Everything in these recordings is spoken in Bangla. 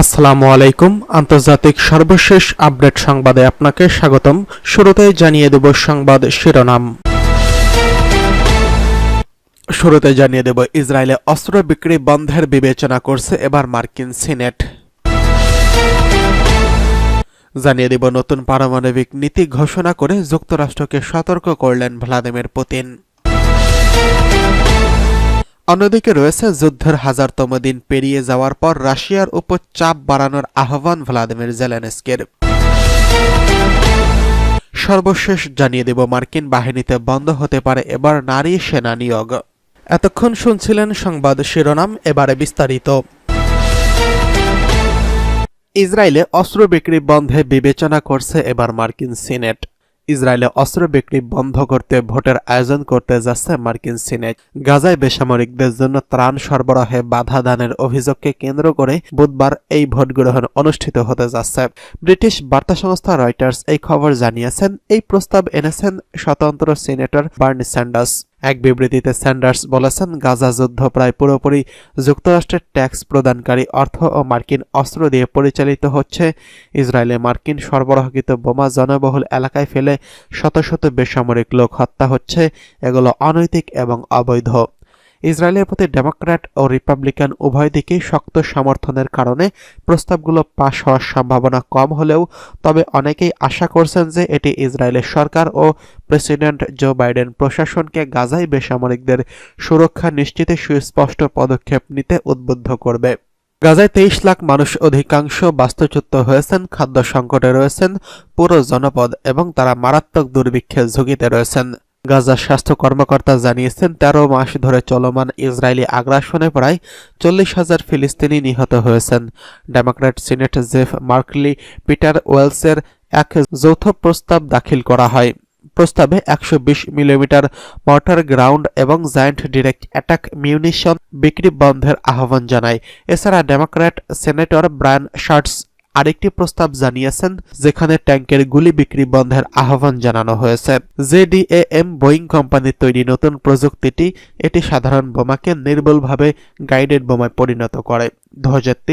আসসালামু আলাইকুম। আন্তর্জাতিক সর্বশেষ আপডেট সংবাদে আপনাকে স্বাগতম। শুরুতেই জানিয়ে দেব সংবাদ শিরোনাম। শুরুতে জানিয়ে দেব ইসরায়েলে অস্ত্র বিক্রি বন্ধের বিবেচনা করছে এবার মার্কিন সিনেট। জানিয়ে দেব নতুন পারমাণবিক নীতি ঘোষণা করে যুক্তরাষ্ট্রকে সতর্ক করলেন ভ্লাদিমির পুতিন। অন্যদিকে রয়েছে যুদ্ধের হাজারতম দিন পেরিয়ে যাওয়ার পর রাশিয়ার উপর চাপ বাড়ানোর আহ্বান ভ্লাদিমির জেলেনস্কের। সর্বশেষ জানিয়ে দেব, মার্কিন বাহিনীতে বন্ধ হতে পারে এবার নারী সেনা নিয়োগ। এতক্ষণ শুনছিলেন সংবাদ শিরোনাম, এবারে বিস্তারিত। ইসরায়েলে অস্ত্র বিক্রি বন্ধে বিবেচনা করছে এবার মার্কিন সিনেট। ইসরায়েলে অস্ত্র বিক্রি বন্ধ করতে ভোটের আয়োজন করতে যাচ্ছে মার্কিন সিনেট। গাজায় বেসামরিকদের জন্য ত্রাণ সরবরাহে বাধা দানের অভিযোগকে কেন্দ্র করে বুধবার এই ভোট গ্রহণ অনুষ্ঠিত হতে যাচ্ছে। ব্রিটিশ বার্তা সংস্থা রয়টার্স এই খবর জানিয়েছেন, এই প্রস্তাব এনেছেন স্বতন্ত্র সিনেটর বার্নি স্যান্ডার্স। এক বিবৃতিতে স্যান্ডার্স বলেছেন, গাজা যুদ্ধ প্রায় পুরোপুরি যুক্তরাষ্ট্রের ট্যাক্স প্রদানকারী অর্থ ও মার্কিন অস্ত্র দিয়ে পরিচালিত হচ্ছে। ইসরায়েলে মার্কিন সরবরাহকৃত বোমা জনবহুল এলাকায় ফেলে শত শত বেসামরিক লোক হত্যা হচ্ছে। এগুলো অনৈতিক এবং অবৈধ। ইসরায়েলের প্রতি ডেমোক্র্যাট ও রিপাবলিকান উভয় দিকেই শক্ত সমর্থনের কারণে প্রস্তাবগুলো পাশ হওয়ার সম্ভাবনা কম হলেও, তবে অনেকেই আশা করছেন যে এটি ইসরায়েলের সরকার ও প্রেসিডেন্ট জো বাইডেন প্রশাসনকে গাজায় বেসামরিকদের সুরক্ষা নিশ্চিতে সুস্পষ্ট পদক্ষেপ নিতে উদ্বুদ্ধ করবে। গাজায় তেইশ লাখ মানুষ অধিকাংশ বাস্তুচ্যুত হয়েছেন, খাদ্য সংকটে রয়েছেন পুরো জনপদ এবং তারা মারাত্মক দুর্ভিক্ষের ঝুঁকিতে রয়েছেন। গাজার স্বাস্থ্য কর্মকর্তা জানিয়েছেন, তেরো মাস ধরে চলমান ইসরায়েলি আগ্রাসনে প্রায় চল্লিশ হাজার ফিলিস্তিনি নিহত হয়েছেন। Democrat senate Jeff Merkley, Peter ওয়েলসের এক যৌথ প্রস্তাব দাখিল করা হয়। প্রস্তাবে একশো বিশ মিলিমিটার মর্টার গ্রাউন্ড এবং জায়ান্ট ডিরেক্ট অ্যাটাক মিউনিশন বিক্রি বন্ধের আহ্বান জানায়। এছাড়া ডেমোক্র্যাট সেনেটর ব্রায়ান শার্টস আরেকটি প্রস্তাব জানিয়েছেন, যেখানে ট্যাঙ্কের গুলি বিক্রি বন্ধের আহ্বান জানানো হয়েছে। জেডিএএম বোয়িং কোম্পানির তৈরি নতুন প্রযুক্তিটি এটি সাধারণ বোমাকে নির্বলভাবে গাইডেড বোমায় পরিণত করে। দু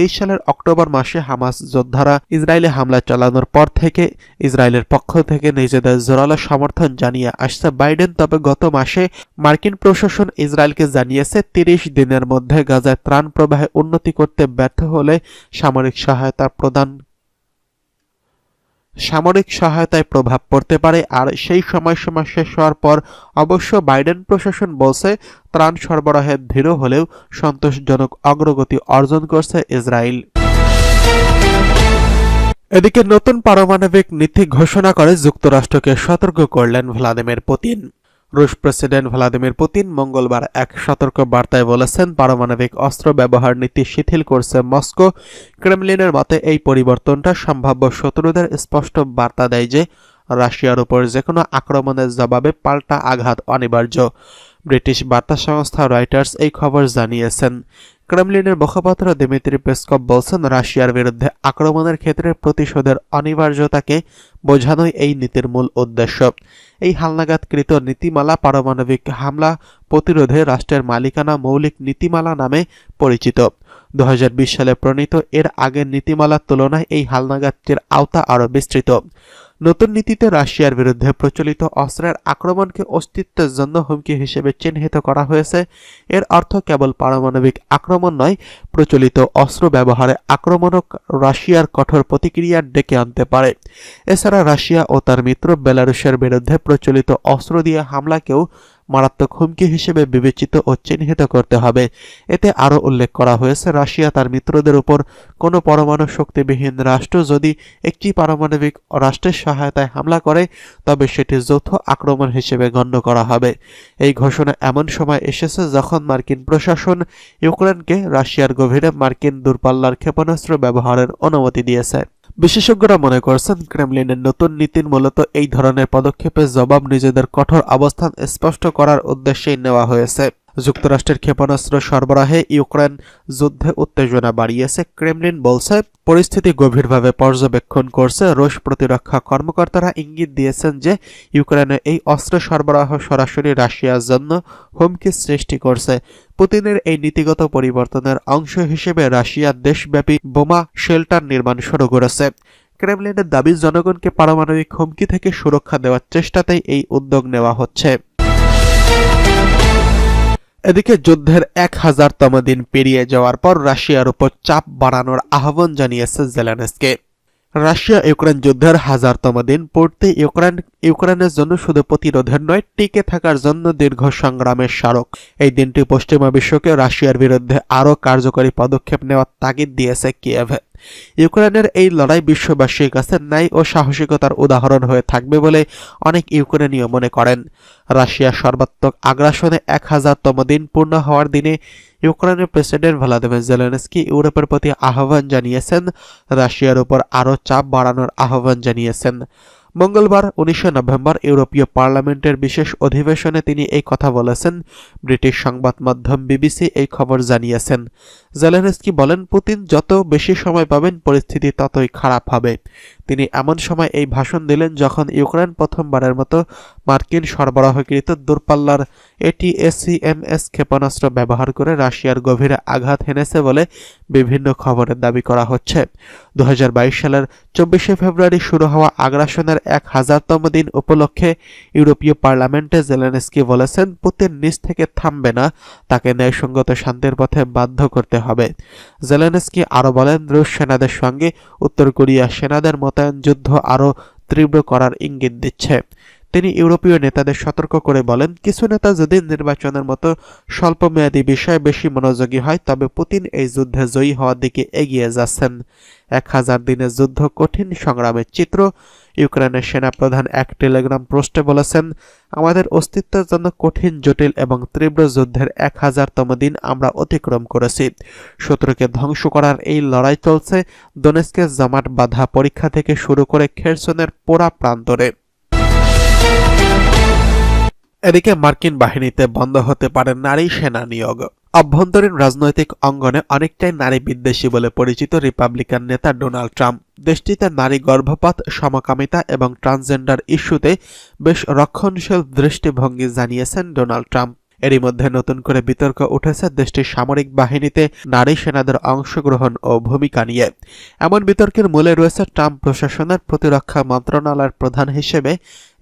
সালের অক্টোবর মাসে হামাস যোদ্ধারা ইসরায়েলে হামলা চালানোর পর থেকে ইসরায়েলের পক্ষ থেকে নিজেদের জোরালো সমর্থন জানিয়ে আসছে বাইডেন। তবে গত মাসে মার্কিন প্রশাসন ইসরায়েলকে জানিয়েছে, তিরিশ দিনের মধ্যে গাজায় ত্রাণ প্রবাহে উন্নতি করতে ব্যর্থ হলে সামরিক সহায়তা প্রদান সামরিক সহায়তায় প্রভাব পড়তে পারে আর সেই সময়সীমা শেষ হওয়ার পর অবশ্য বাইডেন প্রশাসন বলছে, ত্রাণ সরবরাহে ধীর হলেও সন্তোষজনক অগ্রগতি অর্জন করছে ইসরায়েল। এদিকে নতুন পারমাণবিক নীতি ঘোষণা করে যুক্তরাষ্ট্রকে সতর্ক করলেন ভ্লাদিমির পুতিন। রুশ প্রেসিডেন্ট ভ্লাদিমির পুতিন মঙ্গলবার এক সতর্ক বার্তায় বলেছেন, পারমাণবিক অস্ত্র ব্যবহার নীতি শিথিল করছে মস্কো। ক্রেমলিনের মতে, এই পরিবর্তনটা সম্ভাব্য শত্রুদের স্পষ্ট বার্তা দেয় যে, রাশিয়ার উপর যে কোনো আক্রমণের জবাবে পাল্টা আঘাত অনিবার্য। ব্রিটিশ বার্তা সংস্থা রয়টার্স এই খবর জানিয়েছেন। ক্রেমলিনের মুখপাত্র দিমিত্রি পেসকভ বলছেন, রাশিয়ার বিরুদ্ধে আক্রমণের ক্ষেত্রে প্রতিশোধের অনিবার্যতাকে বোঝানোই এই নীতির মূল উদ্দেশ্য। এই হালনাগাদকৃত নীতিমালা পারমাণবিক হামলা প্রতিরোধে রাষ্ট্রের মালিকানা মৌলিক নীতিমালা নামে পরিচিত। দু হাজার বিশ সালে প্রণীত এর আগের নীতিমালার তুলনায় এই হালনাগাদটির আওতা আরও বিস্তৃত। নতুন নীতিতে রাশিয়ার বিরুদ্ধে প্রচলিত অস্ত্রের আক্রমণকে অস্তিত্বের জন্য হুমকি হিসেবে চিহ্নিত করা হয়েছে। এর অর্থ কেবল পারমাণবিক আক্রমণ নয়, প্রচলিত অস্ত্র ব্যবহারে আক্রমণক রাশিয়ার কঠোর প্রতিক্রিয়া ডেকে আনতে পারে। এছাড়া রাশিয়া ও তার মিত্র বেলারুশের বিরুদ্ধে প্রচলিত অস্ত্র দিয়ে হামলাকেও মারাত্মক হুমকি হিসেবে বিবেচিত ও চিহ্নিত করতে হবে। এতে আরও উল্লেখ করা হয়েছে, রাশিয়া তার মিত্রদের উপর কোনো পরমাণু শক্তিবিহীন রাষ্ট্র যদি একটি পারমাণবিক রাষ্ট্রের সহায়তায় হামলা করে, তবে সেটি যৌথ আক্রমণ হিসেবে গণ্য করা হবে। এই ঘোষণা এমন সময় এসেছে যখন মার্কিন প্রশাসন ইউক্রেনকে রাশিয়ার গভীরে মার্কিন দূরপাল্লার ক্ষেপণাস্ত্র ব্যবহারের অনুমতি দিয়েছে। বিশেষজ্ঞরা মনে করছেন ক্রেমলিনের নতুন নীতির মূলত এই ধরনের পদক্ষেপের জবাব নিজেদের কঠোর অবস্থান স্পষ্ট করার উদ্দেশ্যেই নেওয়া হয়েছে। যুক্তরাষ্ট্রের ক্ষেপণাস্ত্র সরবরাহে ইউক্রেন যুদ্ধে উত্তেজনা বাড়িয়েছে, ক্রেমলিন বলছে, পরিস্থিতি গভীরভাবে পর্যবেক্ষণ করছে। রুশ প্রতিরক্ষা কর্মকর্তারা ইঙ্গিত দিয়েছেন যে ইউক্রেনে এই অস্ত্র সরবরাহ সরাসরি রাশিয়ার জন্য হুমকি সৃষ্টি করছে। পুতিনের এই নীতিগত পরিবর্তনের অংশ হিসেবে রাশিয়া দেশব্যাপী বোমা শেল্টার নির্মাণ শুরু করেছে। ক্রেমলিনের দাবি, জনগণকে পারমাণবিক হুমকি থেকে সুরক্ষা দেওয়ার চেষ্টাতেই এই উদ্যোগ নেওয়া হচ্ছে। এদিকে যুদ্ধের এক হাজারতম দিন পেরিয়ে যাওয়ার পর রাশিয়ার উপর চাপ বাড়ানোর আহ্বান জানিয়েছে জেলেনস্কে। রাশিয়া ইউক্রেন যুদ্ধের হাজারতম দিন পড়তে ইউক্রেন, ইউক্রেনের জন্য শুধু প্রতিরোধের নয়, টিকে থাকার জন্য দীর্ঘ সংগ্রামের স্মারক। এই দিনটি পশ্চিমা বিশ্বকে রাশিয়ার বিরুদ্ধে আরও কার্যকরী পদক্ষেপ নেওয়ার তাগিদ দিয়েছে কিয়েভ। ইউক্রেনের এই লড়াই বিশ্ববাসীর কাছে ন্যায় ও সাহসিকতার উদাহরণ হয়ে থাকবে বলে অনেক ইউক্রেনীয় মনে করেন। রাশিয়া সর্বাত্মক আগ্রাসনে এক হাজারতম দিন পূর্ণ হওয়ার দিনে ইউক্রেনের প্রেসিডেন্ট ভ্লাদিমির জেলেনস্কি ইউরোপের প্রতি আহ্বান জানিয়েছেন। রাশিয়ার উপর আরও চাপ বাড়ানোর আহ্বান জানিয়েছেন। মঙ্গলবার, উনিশে নভেম্বর, ইউরোপীয় পার্লামেন্টের বিশেষ অধিবেশনে তিনি এই কথা বলেছেন। ব্রিটিশ সংবাদ মাধ্যম বিবিসি এই খবর জানিয়েছেন। জেলেনস্কি বলেন, পুতিন যত বেশি সময় পাবেন, পরিস্থিতি ততই খারাপ হবে। তিনি এমন সময় এই ভাষণ দিলেন যখন ইউক্রেন প্রথমবারের মতো মার্কিন সরবরাহকৃত দূরপাল্লার এটিএসিএমএস ক্ষেপণাস্ত্র ব্যবহার করে রাশিয়ার গভীরে আঘাত হেনেছে বলে বিভিন্ন খবরের দাবি করা হচ্ছে। দু সালের চব্বিশে ফেব্রুয়ারি শুরু হওয়া আগ্রাসনের এক হাজারতম দিন উপলক্ষে ইউরোপীয় পার্লামেন্টে জেলেনস্কি বলেছেন, পুতিন নিজ থেকে থামবে না, তাকে ন্যায়সঙ্গত শান্তির পথে বাধ্য করতে হবে। জেলেনস্কি আরও বলেন, রুশ সেনাদের সঙ্গে উত্তর কোরিয়া সেনাদের মোতায়েন যুদ্ধ আরও তীব্র করার ইঙ্গিত দিচ্ছে। তিনি ইউরোপীয় নেতাদের সতর্ক করে বলেন, কিছু নেতা যদি নির্বাচনের মতো স্বল্পমেয়াদী বিষয়ে বেশি মনোযোগী হয়, তবে পুতিন এই যুদ্ধে জয়ী হওয়ার দিকে এগিয়ে যাচ্ছেন। এক হাজার দিনের যুদ্ধ কঠিন সংগ্রামের চিত্র, ইউক্রেনের সেনাপ্রধান এক টেলিগ্রাম পোস্টে বলেছেন, আমাদের অস্তিত্বের জন্য কঠিন, জটিল এবং তীব্র যুদ্ধের এক হাজারতম দিন আমরা অতিক্রম করেছি। শত্রুকে ধ্বংস করার এই লড়াই চলছে। দোনেস্কের জামাট বাধা পরীক্ষা থেকে শুরু করে খেরসনের পোড়া প্রান্তরে। এদিকে মার্কিন বাহিনীতে বন্ধ হতে পারে নারী সেনা নিয়োগ। অভ্যন্তরীণ রাজনৈতিক অঙ্গনে অনেকটাই নারী বিদ্বেষী বলে পরিচিত রিপাবলিকান নেতা ডোনাল্ড ট্রাম্প। দেশটিতে নারী গর্ভপাত, সমকামিতা এবং ট্রান্সজেন্ডার ইস্যুতে বেশ রক্ষণশীল দৃষ্টিভঙ্গি জানিয়েছেন ডোনাল্ড ট্রাম্প। এরই মধ্যে নতুন করে বিতর্ক উঠেছে দেশটির সামরিক বাহিনীতে নারী সেনাদের অংশগ্রহণ ও ভূমিকা নিয়ে। এমন বিতর্কের মূলে রয়েছে ট্রাম্প প্রশাসনের প্রতিরক্ষা মন্ত্রণালয়ের প্রধান হিসেবে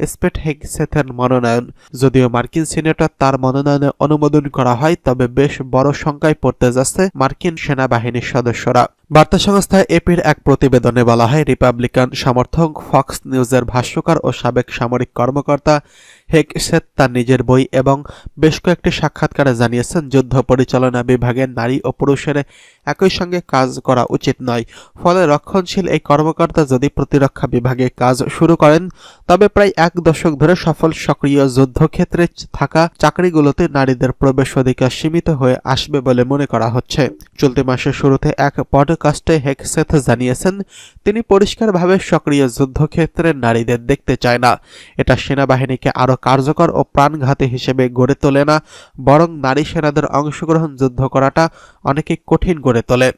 স্পেট হেগসেথের মনোনয়ন। যদিও মার্কিন সিনেটর তার মনোনয়নে অনুমোদন করা হয়, তবে বেশ বড় সংখ্যায় পড়তে যাচ্ছে মার্কিন সেনাবাহিনীর সদস্যরা। বার্তা সংস্থা এপির এক প্রতিবেদনে বলা হয়, রিপাবলিকান সমর্থক ফক্স নিউজের ভাষ্যকার ও সাবেক সামরিক কর্মকর্তা হেকসেত তার নিজের বই এবং বেশ কয়েকটি সাক্ষাৎকারে জানিয়েছেন, যুদ্ধ পরিচালনা বিভাগে নারী ও পুরুষের একই সঙ্গে কাজ করা উচিত নয়। ফলে রক্ষণশীল এই কর্মকর্তা যদি প্রতিরক্ষা বিভাগে কাজ শুরু করেন, তবে প্রায় এক দশক ধরে সফল সক্রিয় যুদ্ধক্ষেত্রে থাকা চাকরিগুলোতে নারীদের প্রবেশ অধিকার সীমিত হয়ে আসবে বলে মনে করা হচ্ছে। চলতি মাসের শুরুতে এক পডকাস্টে হেকসেথ জানিয়েছেন, তিনি পরিষ্কারভাবে সক্রিয় যুদ্ধক্ষেত্রে নারীদের দেখতে চায় না। এটা সেনাবাহিনীকে আরও কার্যকর ও প্রাণঘাতী হিসেবে গড়ে তোলে না, বরং নারী সেনাদের অংশগ্রহণ যুদ্ধ করাটা অনেকে কঠিন গড়ে তোলে।